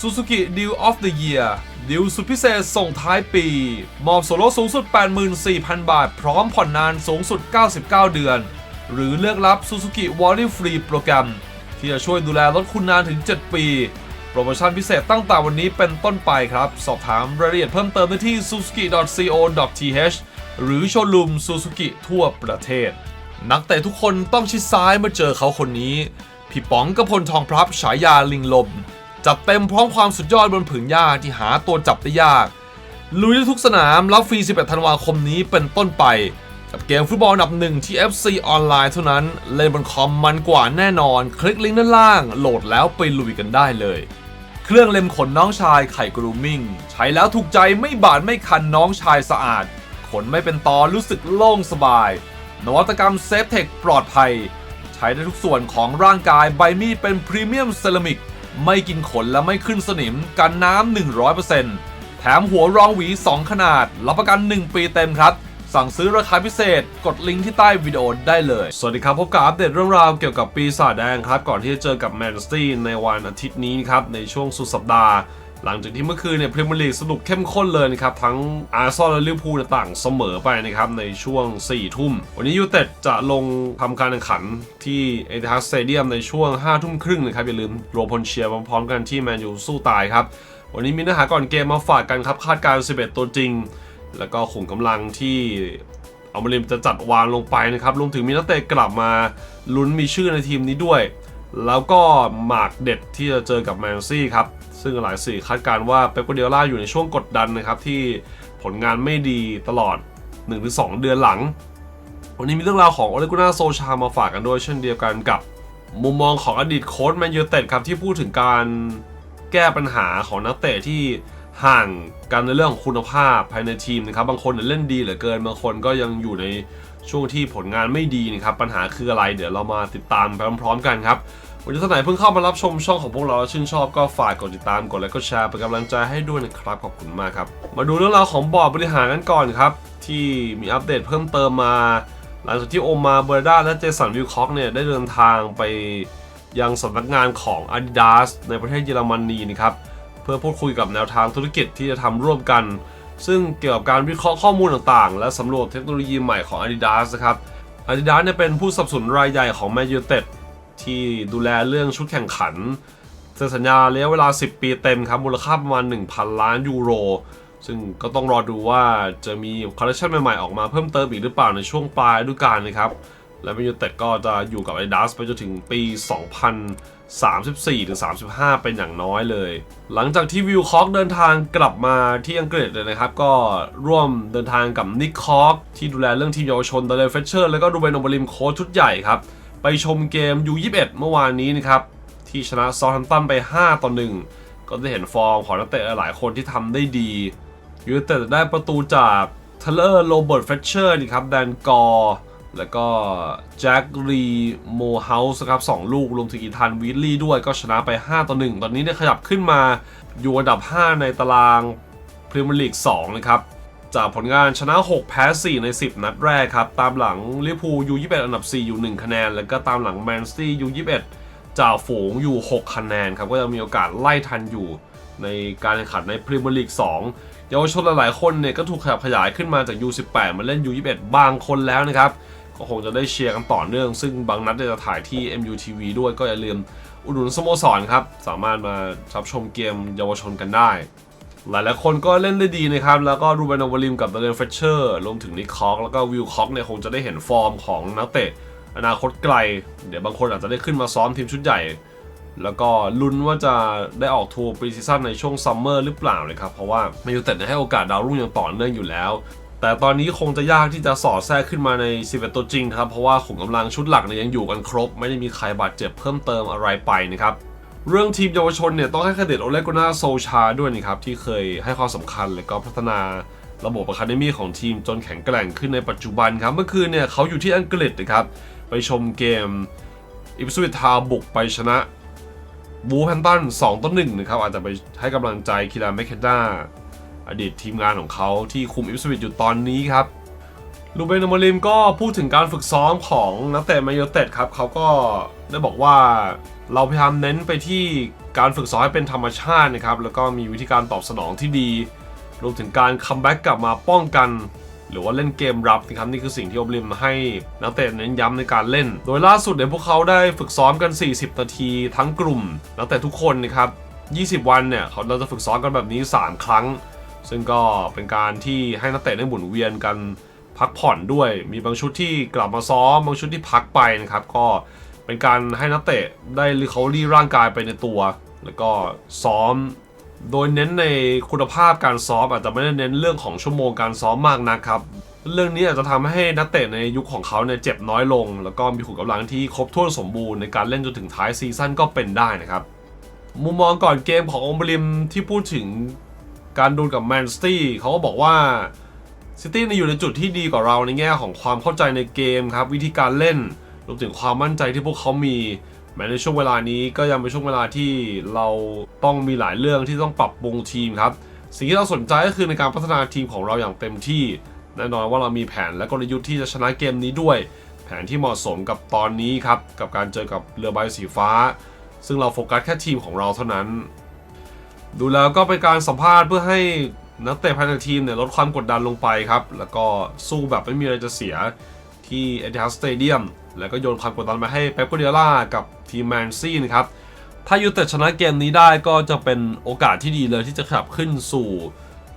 Suzuki Deal of the Year ดิวสุดพิเศษส่งท้ายปี มอบส่วนลดสูงสุด 84,000 บาท พร้อมผ่อนนานสูงสุด 99 เดือน หรือเลือกรับ Suzuki w a r r y Free โปรแกรม ที่จะช่วยดูแลรถคุณนานถึง 7 ปี โปรโมชั่นพิเศษตั้งแต่วันนี้เป็นต้นไปครับ สอบถามรายละเอียดเพิ่มเติมได้ที่ suzuki.co.th หรือโชว์รูม Suzuki ทั่วประเทศ นักเตะทุกคนต้องชิดซ้ายเมื่อเจอเขาคนนี้ พี่ป๋องกระพลทองพลับฉายาลิงลม จัดเต็มพร้อมความสุดยอดบนผืนหญ้าที่หาตัวจับได้ยาก ลุยได้ทุกสนามรับฟรี 11 ธันวาคมนี้เป็นต้นไป กับเกมฟุตบอลอันดับหนึ่งที่ FC ออนไลน์เท่านั้น เล่นบนคอมมันกว่าแน่นอน คลิกลิงก์ด้านล่าง โหลดแล้วไปลุยกันได้เลย เครื่องเล็มขนน้องชายไข่กรูมมิ่ง ใช้แล้วถูกใจไม่บาดไม่คันน้องชายสะอาด ขนไม่เป็นตอรู้สึกโล่งสบาย นวัตกรรมเซฟเทคปลอดภัย ใช้ได้ทุกส่วนของร่างกายใบมีดเป็นพรีเมียมเซรามิก ไม่กินขนและไม่ขึ้นสนิมกันน้ำ100%แถมหัวรองหวี 2 ขนาด รับประกัน 1 ปีเต็มครับ สั่งซื้อราคาพิเศษ กดลิงก์ที่ใต้วิดีโอได้เลย สวัสดีครับ พบกับอัปเดตเรื่องราวเกี่ยวกับปีศาจแดงครับ ก่อนที่จะเจอกับแมนซิตี้ในวันอาทิตย์นี้ครับ ในช่วงสุดสัปดาห์ หลังจากที่เมื่อคืนเนี่ยพรีเมียร์ลีกสนุกเข้มข้นเลยนะครับ ทั้งอาร์ซอลและลิเวอร์พูลต่างเสมอไปนะครับในช่วง 4 ทุ่ม วันนี้ยูเต็ดจะลงทำการแข่งขันที่เอทิฮัดสเตเดียมในช่วง 5 ทุ่มครึ่งนะครับ อย่าลืมรวมพลเชียร์พร้อมๆกันที่แมนยูสู้ตายครับ วันนี้มีเนื้อหาก่อนเกมมาฝากกันครับคาดการณ์11 ตัวจริง แล้วก็ขุมกำลังที่เอามาริมจะจัดวางลงไปนะครับรวมถึงมีนักเตะกลับมาลุ้นมีชื่อในทีมนี้ด้วย แล้วก็หมากเด็ดที่จะเจอกับแมนซี่ครับ ซึ่งหลายสื่อคาดการว่าเป๊ปกัวเดียล่าอยู่ในช่วงกดดันนะครับที่ผลงานไม่ดีตลอด 1-2 เดือนหลัง วันนี้มีเรื่องราวของโอเลกุน่าโซชามาฝากกันด้วยเช่นเดียวกันกับมุมมองของอดีตโค้ชแมนยูเต็ดครับที่พูดถึงการแก้ปัญหาของนักเตะที่ห่างกันในเรื่องของคุณภาพภายในทีมนะครับบางคนเนี่ยเล่นดีเหลือเกินบางคนก็ยังอยู่ในช่วงที่ผลงานไม่ดีนะครับปัญหาคืออะไรเดี๋ยวเรามาติดตามไปพร้อมๆกันครับ วันนี้ท่านไหนเพิ่งเข้ามารับชมช่องของพวกเราแล้วชื่นชอบก็ฝากกดติดตามกดไลค์กดแชร์เป็นกำลังใจให้ด้วยนะครับขอบคุณมากครับ มาดูเรื่องราวของบอร์ดบริหารกันก่อนครับ ที่มีอัปเดตเพิ่มเติมมา หลังจากที่โอมาเบอร์ด้าและเจสันวิลคอกเนี่ยได้เดินทางไปยังสำนักงานของ Adidas ในประเทศเยอรมนีนะครับเพื่อพูดคุยกับแนวทางธุรกิจที่จะทำร่วมกัน ซึ่งเกี่ยวกับการวิเคราะห์ข้อมูลต่างๆ และสำรวจเทคโนโลยีใหม่ของ Adidas นะครับ Adidas เนี่ยเป็นผู้สนับสนุนรายใหญ่ของ Man United ที่ดูแลเรื่องชุดแข่งขันเซ็นสัญญาระยะเวลา 10 ปีเต็มครับ มูลค่าประมาณ 1,000 ล้านยูโร ซึ่งก็ต้องรอดูว่าจะมีคอลเลคชันใหม่ๆ ออกมาเพิ่มเติมอีกหรือเปล่าในช่วงปลายฤดูกาลนะครับ และแมนยูเต็ดก็จะอยู่กับ Adidas ไปจนถึงปี 2034ถึง35 เป็นอย่างน้อยเลย หลังจากที่วิลคอกเดินทางกลับมาที่อังกฤษเลยนะครับ ก็ร่วมเดินทางกับนิกคอกที่ดูแลเรื่องทีมเยาวชนดาเลเฟเชอร์ แล้วก็ดูเบนโอบริมโค้ชชุดใหญ่ครับ ไปชมเกม U21 เมื่อวานนี้นะครับ ที่ชนะซอลแฮมตันไป 5 ต่อ 1 ก็ได้เห็นฟอร์มของนักเตะหลายคนที่ทำได้ดียูเต็ดได้ประตูจากเทเลอร์โรเบิร์ตเฟเชอร์นี่ครับแดนกอร์แล้วก็แจ็ครีโมเฮาส์ครับสองลูกรวมถึงอีธานวิลลี่ด้วยก็ชนะไป 5 ต่อ 1 ตอนนี้เนี่ยขยับขึ้นมาอยู่อันดับ 5 ในตารางพรีเมียร์ลีก2นะครับ จากผลงานชนะ 6 แพ้ 4 ใน 10 นัดแรกครับ ตามหลังลิเวอร์พูลยู21 อันดับ 4 อยู่ 1 คะแนน แล้วก็ตามหลังแมนซิตี้ยู21 จ่าฝูงอยู่ 6 คะแนนครับ ก็ยังมีโอกาสไล่ทันอยู่ในการแข่งขันในพรีเมียร์ลีก 2 เยาวชนหลายๆคนเนี่ยก็ถูกขยับขยายขึ้นมาจาก U18 มาเล่น U21 บางคนแล้วนะครับ ก็คงจะได้เชียร์กันต่อเนื่อง ซึ่งบางนัดจะถ่ายที่ MUTV ด้วยก็อย่าลืมอุดหนุนสโมสรครับ สามารถมารับชมเกมเยาวชนกันได้ หลายๆคนก็เล่นได้ดีนะครับ แล้วก็รูเบนอวาริมกับเดเรนเฟเชอร์รวมถึงนิคคอกแล้วก็วิลคอกเนี่ยคงจะได้เห็นฟอร์มของนักเตะอนาคตไกล เดี๋ยวบางคนอาจจะได้ขึ้นมาซ้อมทีมชุดใหญ่ แล้วก็ลุ้นว่าจะได้ออกทัวร์ปรีซีซั่นในช่วงซัมเมอร์หรือเปล่าเลยครับ เพราะว่าแมนยูเต็ดให้โอกาสดาวรุ่งอย่างต่อเนื่องอยู่แล้ว แต่ตอนนี้คงจะยากที่จะสอดแทรกขึ้นมาใน11ตัวจริงครับ เพราะว่าขุมกำลังชุดหลักเนี่ยยังอยู่กันครบ ไม่ได้มีใครบาดเจ็บเพิ่มเติมอะไรไปนะครับ เรื่องทีมเยาวชนเนี่ยต้องให้เครดิตโอเลกุนาโซชาด้วยนะครับที่เคยให้ความสำคัญและก็พัฒนาระบบอะคาเดมี่ของทีมจนแข็งแกร่งขึ้นในปัจจุบันครับ เมื่อคืนเนี่ยเขาอยู่ที่อังกฤษนะครับ ไปชมเกมอิปสวิทาบุกไปชนะบูแพนตัน2ต่อ1นะครับ อาจจะไปให้กำลังใจคิราเมคเคนดาอดีตทีมงานของเขาที่คุมอิปสวิทอยู่ตอนนี้ครับลูเบนอมริมก็พูดถึงการฝึกซ้อมของนักเตะแมนยูเต็ดครับเขาก็ได้บอกว่า เราพยายามเน้นไปที่การฝึกซ้อมให้เป็นธรรมชาตินะครับ แล้วก็มีวิธีการตอบสนองที่ดี รวมถึงการคัมแบ็กกลับมาป้องกัน หรือว่าเล่นเกมรับนะครับนี่คือสิ่งที่โอบลิมให้นักเตะเน้นย้ำในการเล่น โดยล่าสุดเนี่ยพวกเขาได้ฝึกซ้อมกัน 40 นาทีทั้งกลุ่มนักเตะทุกคนนะครับ20 วันเนี่ยเขาเราจะฝึกซ้อมกันแบบนี้ 3 ครั้ง ซึ่งก็เป็นการที่ให้นักเตะได้หมุนเวียนกันพักผ่อนด้วย มีบางชุดที่กลับมาซ้อม บางชุดที่พักไปนะครับ ก็ เป็นการให้นักเตะได้รีเขารีร่างกายไปในตัว แล้วก็ซ้อม โดยเน้นในคุณภาพการซ้อมอาจจะไม่ได้เน้นเรื่องของชั่วโมงการซ้อมมากนะครับ เรื่องนี้อาจจะทำให้นักเตะในยุคของเขาเนี่ยเจ็บน้อยลง แล้วก็มีขุมกำลังที่ครบถ้วนสมบูรณ์ในการเล่นจนถึงท้ายซีซั่นก็เป็นได้นะครับ มุมมองก่อนเกมขององบริมที่พูดถึงการดูกับแมนซิตี้เขาก็บอกว่าซิตี้อยู่ในจุดที่ดีกว่าเราในแง่ของความเข้าใจในเกมครับวิธีการเล่น รวมถึงความมั่นใจที่พวกเขามีแม้ในช่วงเวลานี้ก็ยังเป็นช่วงเวลาที่เราต้องมีหลายเรื่องที่ต้องปรับปรุงทีมครับ สิ่งที่เราสนใจก็คือในการพัฒนาทีมของเราอย่างเต็มที่ แน่นอนว่าเรามีแผนและกลยุทธ์ที่จะชนะเกมนี้ด้วย แผนที่เหมาะสมกับตอนนี้ครับ กับการเจอกับเรือใบสีฟ้า ซึ่งเราโฟกัสแค่ทีมของเราเท่านั้น ดูแล้วก็เป็นการสัมภาษณ์เพื่อให้นักเตะภายในทีมเนี่ยลดความกดดันลงไปครับ แล้วก็สู้แบบไม่มีอะไรจะเสียที่เอติฮัดสเตเดียม แล้วก็โยนความกดดันไปให้เป๊ปกัวเดียล่ากับทีมแมนซี่นะครับ ถ้ายูเต็ดชนะเกมนี้ได้ก็จะเป็นโอกาสที่ดีเลยที่จะขับขึ้นสู่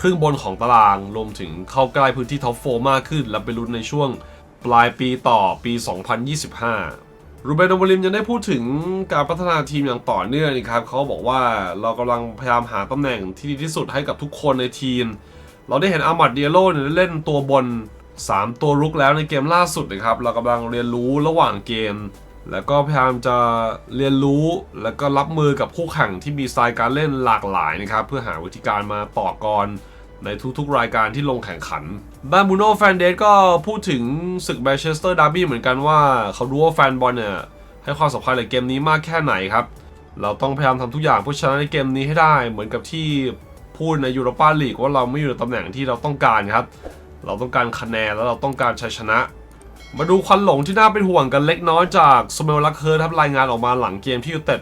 ครึ่งบนของตาราง รวมถึงเข้าใกล้พื้นที่ท็อปโฟมากขึ้น และไปลุ้นในช่วงปลายปีต่อปี 2025 รูเบนอมริมยังได้พูดถึงการพัฒนาทีมอย่างต่อเนื่องนะครับ เขาบอกว่าเรากำลังพยายามหาตำแหน่งที่ดีที่สุดให้กับทุกคนในทีม เราได้เห็นอามัดเดียโลเนี่ยเล่นตัวบน 3 ตัวรุกแล้วในเกมล่าสุดนะครับ เรากำลังเรียนรู้ระหว่างเกม แล้วก็พยายามจะเรียนรู้แล้วก็รับมือกับคู่แข่งที่มีสไตล์การเล่นหลากหลายนะครับ เพื่อหาวิธีการมาต่อกรในทุกๆรายการที่ลงแข่งขันด้านบูโน่แฟนเดสก็พูดถึงศึกแมนเชสเตอร์ดาร์บี้เหมือนกันว่าเขารู้ว่าแฟนบอลเนี่ยให้ความสำคัญในเกมนี้มากแค่ไหนครับ เราต้องพยายามทำทุกอย่างเพื่อชนะในเกมนี้ให้ได้ เหมือนกับที่พูดในยูโรปาลีกว่าเราไม่อยู่ในตำแหน่งที่เราต้องการครับ เราต้องการคะแนนแล้วเราต้องการชัยชนะ มาดูควันหลงที่น่าเป็นห่วงกันเล็กน้อยจากสเมลลักเคิร์ครับรายงานออกมาหลังเกมที่ยูเต็ด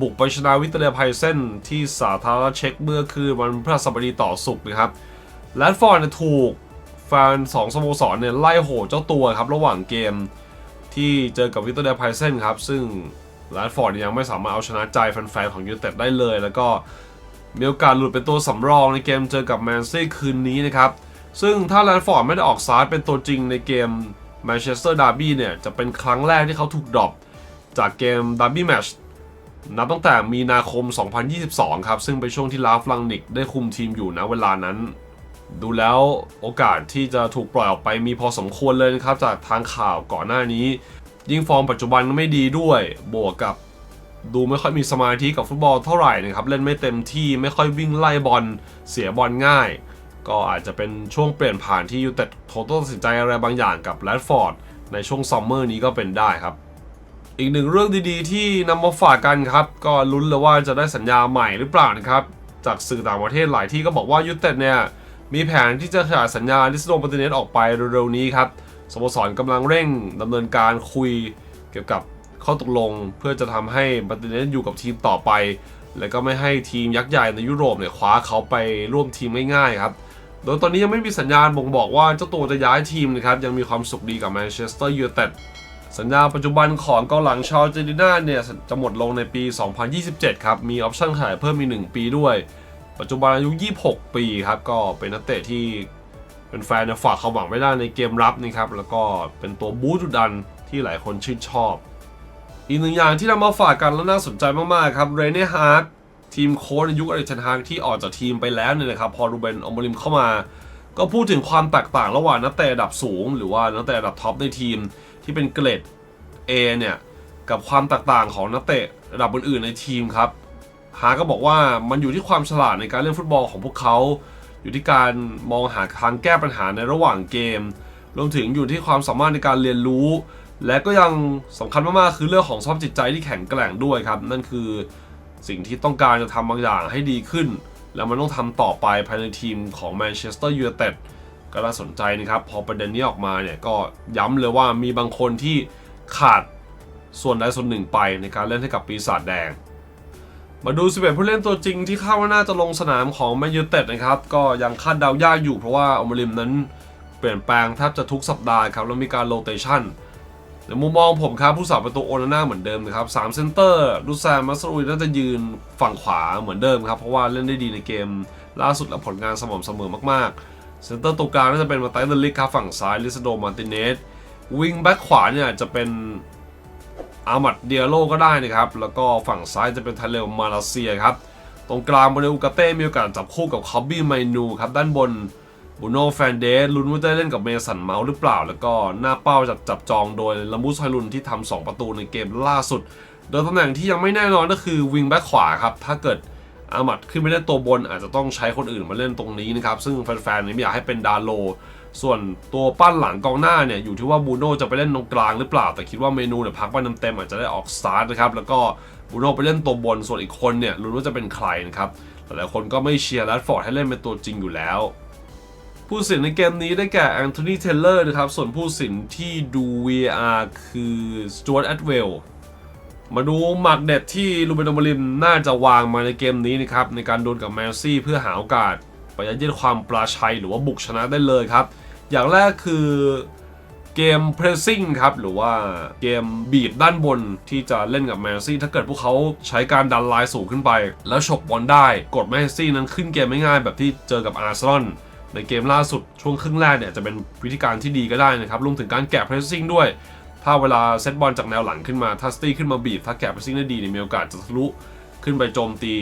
บุกไปชนะวิตเตอร์ไพเซนที่สาธารณเช็กเมื่อคืนวันพฤหัสบดีต่อสุกนะครับแรดฟอร์ดเนี่ยถูกแฟนสองสโมสรเนี่ยไล่โหเจ้าตัวครับระหว่างเกมที่เจอกับวิตเตอร์ไพเซนครับ ซึ่งแรดฟอร์ดยังไม่สามารถเอาชนะใจแฟนๆของยูเต็ดได้เลย แล้วก็มีโอกาสหลุดเป็นตัวสำรองในเกมเจอกับแมนซี่คืนนี้นะครับ ซึ่งถ้าแลนฟอร์ดไม่ได้ออกสตาร์ทเป็นตัวจริงในเกมแมนเชสเตอร์ดาร์บี้เนี่ย จะเป็นครั้งแรกที่เขาถูกดรอปจากเกมดาร์บี้แมชนับตั้งแต่มีนาคม 2022 ครับ ซึ่งเป็นช่วงที่ลาฟลังนิกได้คุมทีมอยู่นะเวลานั้น ดูแล้วโอกาสที่จะถูกปล่อยออกไปมีพอสมควรเลยนะครับ จากทางข่าวก่อนหน้านี้ ยิ่งฟอร์มปัจจุบันไม่ดีด้วย บวกกับดูไม่ค่อยมีสมาธิกับฟุตบอลเท่าไหร่นะครับ เล่นไม่เต็มที่ไม่ค่อยวิ่งไล่บอลเสียบอลง่าย ก็อาจจะเป็นช่วงเปลี่ยนผ่านที่ยูเต็ดโทต้องตัดสินใจอะไรบางอย่างกับแรดฟอร์ดในช่วงซัมเมอร์นี้ก็เป็นได้ครับ อีกหนึ่งเรื่องดีๆ ที่นำมาฝากกันครับ ก็ลุ้นเลยว่าจะได้สัญญาใหม่หรือเปล่านะครับ จากสื่อต่างประเทศหลายที่ก็บอกว่ายูเต็ดเนี่ยมีแผนที่จะขยายสัญญาลิสโดมาติเนสออกไปเร็วๆนี้ครับสโมสรกำลังเร่งดำเนินการคุยเกี่ยวกับข้อตกลงเพื่อจะทำให้มาติเนสอยู่กับทีมต่อไป และก็ไม่ให้ทีมยักษ์ใหญ่ในยุโรปเนี่ยคว้าเขาไปร่วมทีมง่ายๆครับ โดยตอนนี้ยังไม่มีสัญญาณบ่งบอกว่าเจ้าตัวจะย้ายทีมนะครับ ยังมีความสุขดีกับแมนเชสเตอร์ยูไนเต็ดสัญญาปัจจุบันของกองหลังชาวเจนิน่าเนี่ยจะหมดลงในปี 2027 ครับ มีออปชั่นขายเพิ่มมีก 1 ปีด้วย ปัจจุบันอายุ 26 ปีครับ ก็เป็นนักเตะที่เป็นแฟนฝากความหวังไว้ได้ในเกมรับนะครับ แล้วก็เป็นตัวบู๊จุดดันที่หลายคนชื่นชอบ อีกหนึ่งอย่างที่นำมาฝากกันแล้วน่าสนใจมากๆครับเรเน่ฮาร์ด ทีมโค้ชในยุคอริเทนฮากที่ออกจากทีมไปแล้วเนี่ยนะครับพอรูเบนอมริมเข้ามา ก็พูดถึงความแตกต่างระหว่างนักเตะระดับสูง หรือว่านักเตะระดับท็อปในทีมที่เป็นเกรด A เนี่ยกับความแตกต่างของนักเตะระดับอื่นๆในทีมครับฮาร์ก็บอกว่ามันอยู่ที่ความฉลาดในการเล่นฟุตบอลของพวกเขา อยู่ที่การมองหาทางแก้ปัญหาในระหว่างเกม รวมถึงอยู่ที่ความสามารถในการเรียนรู้ และก็ยังสำคัญมากๆคือเรื่องของสภาพจิตใจที่แข็งแกร่งด้วยครับ นั่นคือ สิ่งที่ต้องการจะทำบางอย่างให้ดีขึ้น แล้วมันต้องทำต่อไปภายในทีมของแมนเชสเตอร์ยูไนเต็ดก็น่าสนใจนะครับ พอประเด็นนี้ออกมาเนี่ยก็ย้ำเลยว่ามีบางคนที่ขาดส่วนใดส่วนหนึ่งไปในการเล่นให้กับปีศาจแดง มาดู 11 ผู้เล่นตัวจริงที่คาดว่าน่าจะลงสนามของแมนยูเต็ดนะครับ ก็ยังคาดเดายากอยู่เพราะว่าอมริมนั้นเปลี่ยนแปลงแทบจะทุกสัปดาห์ครับแล้วมีการโรเตชัน ในมุมมองผมครับผู้สาวประตูโอนาน่าเหมือนเดิมนะครับ3เซนเตอร์ลูซานมัสรุยน่าจะยืนฝั่งขวาเหมือนเดิมครับเพราะว่าเล่นได้ดีในเกม ล่าสุดและผลงานสม่ำเสมอมากๆเซนเตอร์ตัวกลางน่าจะเป็นมาไตเดลิกครับฝั่งซ้ายลิซโดมาร์ติเนสวิงแบ็คขวาเนี่ยจะเป็นอามัดเดียโลก็ได้นะครับแล้วก็ฝั่งซ้ายจะเป็นทาเลมาเลเซียครับตรงกลางบริอุกาเต้มีโอกาสจับคู่กับคอบบี้ไมนูครับด้านบน บูโน่แฟนเดสลุ้นว่าได้เล่นกับเมสันเมาส์หรือเปล่า แล้วก็หน้าเป้าจับจับจองโดยลามูสไฮลุนที่ทำ2ประตูในเกมล่าสุด โดยตำแหน่งที่ยังไม่แน่นอนก็คือวิงแบ็คขวาครับ ถ้าเกิดอามัดขึ้นไม่ได้ตัวบนอาจจะต้องใช้คนอื่นมาเล่นตรงนี้นะครับ ซึ่งแฟนๆนี่ไม่อยากให้เป็นดาโล ส่วนตัวปั้นหลังกองหน้าเนี่ยอยู่ที่ว่าบูโน่จะไปเล่นตรงกลางหรือเปล่า แต่คิดว่าเมนูเนี่ยพักไปเต็มๆอาจจะได้ออกสตาร์ทนะครับ แล้วก็บูโน่ไปเล่นตัวบน ส่วนอีกคนเนี่ยรู้นว่าจะเป็นใครนะครับ หลายคนก็ไม่เชียร์แรดฟอร์ดให้เล่นเป็นตัวจริงอยู่แล้ว ผู้สินในเกมนี้ได้แก่แอนโทนีเทเลอร์นะครับ ส่วนผู้สินที่ดู VR คือสจวตแอดเวลมาดูหมัดเด็ดที่ลูเบนโอมริมน่าจะวางมาในเกมนี้นะครับ ในการโดวลกับแมนซี่เพื่อหาโอกาสไปยัดเยียดความปราชัยหรือว่าบุกชนะได้เลยครับ อย่างแรกคือเกม pressing ครับ หรือว่าเกมบีบด้านบนที่จะเล่นกับแมนซี่ถ้าเกิดพวกเขาใช้การดันไลน์สูงขึ้นไป แล้วฉกบอลได้กดแมนซี่นั้นขึ้นเกมไม่ง่ายแบบที่เจอกับอาร์เซนอล ในเกมล่าสุดช่วงครึ่งแรกเนี่ยจะเป็นวิธีการที่ดีก็ได้นะครับรวมถึงการแกะ pressing ด้วย ถ้าเวลาเซตบอลจากแนวหลังขึ้นมาถ้าสตี้ขึ้นมาบีบถ้าแกะ pressing ได้ดีเนี่ยมีโอกาสจะทะลุขึ้นไปโจมตี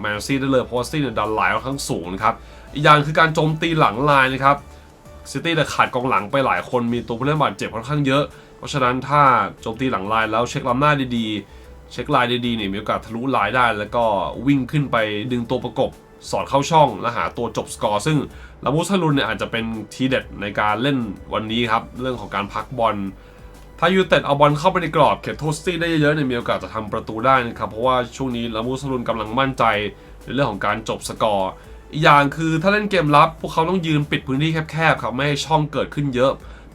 แมนซี่ได้เลยเพราะว่าสตี้เนี่ยดันไลน์ค่อนข้างสูงนะครับอีกอย่างคือการโจมตีหลังไลน์นะครับซิตี้แต่ขาดกองหลังไปหลายคนมีตัวผู้เล่นบาดเจ็บค่อนข้างเยอะ เพราะฉะนั้นถ้าโจมตีหลังไลน์แล้วเช็คล้ำหน้าดีๆ เช็คไลน์ดีๆเนี่ยมีโอกาสทะลุไลน์ได้ แล้วก็วิ่งขึ้นไปดึงตัวประกบสอดเข้าช่องและหาตัวจบสกอร์ซึ่ง ลามุสฮารุนเนี่ยอาจจะเป็นทีเด็ดในการเล่นวันนี้ครับ เรื่องของการพักบอล ถ้ายูเต็ดเอาบอลเข้าไปในกรอบเขตโทสตี้ได้เยอะๆเนี่ยมีโอกาสจะทำประตูได้นะครับ เพราะว่าช่วงนี้ลามูสฮารุนกำลังมั่นใจในเรื่องของการจบสกอร์ อีกอย่างคือถ้าเล่นเกมรับ พวกเขาต้องยืนปิดพื้นที่แคบๆครับไม่ให้ช่องเกิดขึ้นเยอะ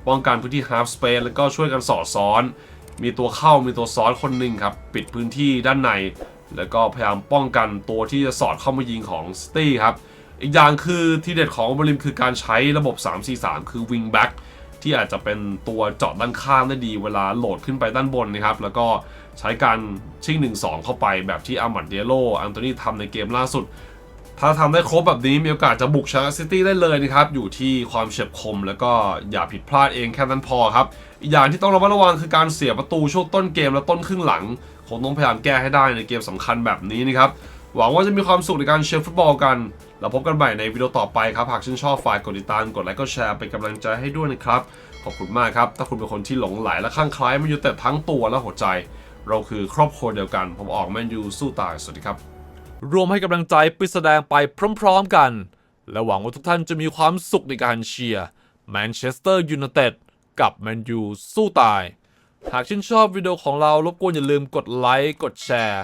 ป้องกันพื้นที่ half space แล้วก็ช่วยกันสอดซ้อน มีตัวเข้ามีตัวซ้อนคนหนึ่งครับปิดพื้นที่ด้านใน แล้วก็พยายามป้องกันตัวที่จะสอดเข้ามายิงของสตี้ครับ อีกอย่างคือที่เด็ดของบริมคือการใช้ระบบ 3-4-3 คือ wing back ที่อาจจะเป็นตัวเจาะด้านข้างได้ดีเวลาโหลดขึ้นไปด้านบนนะครับ แล้วก็ใช้การชิ่ง 1-2 เข้าไปแบบที่อามัดเดียโลอันโตนีทำในเกมล่าสุด ถ้าทำได้ครบแบบนี้มีโอกาสจะบุกชนะซิตี้ได้เลยนะครับ อยู่ที่ความเฉียบคม แล้วก็อย่าผิดพลาดเองแค่นั้นพอครับ อีกอย่างที่ต้องระมัดระวังคือการเสียประตูช่วงต้นเกมและต้นครึ่งหลังคงต้องพยายามแก้ให้ได้ในเกมสำคัญแบบนี้นะครับหวังว่าจะมีความสุขในการเชียร์ฟุตบอลกัน แล้วพบกันใหม่ในวิดีโอต่อไปครับ หากชื่นชอบฝากกดติดตาม กดไลค์ กดแชร์เป็นกำลังใจให้ด้วยนะครับ ขอบคุณมากครับ ถ้าคุณเป็นคนที่หลงไหลและข้างคล้ายมันอยู่แต่ทั้งตัวและหัวใจ เราคือครอบครัวเดียวกัน ผมออกแมนยูสู้ตาย สวัสดีครับ รวมให้กำลังใจปิดแสดงไปพร้อมๆกัน และหวังว่าทุกท่านจะมีความสุขในการเชียร์แมนเชสเตอร์ยูไนเต็ดกับแมนยูสู้ตาย หากชื่นชอบวิดีโอของเรารบกวนอย่าลืมกดไลค์ กดแชร์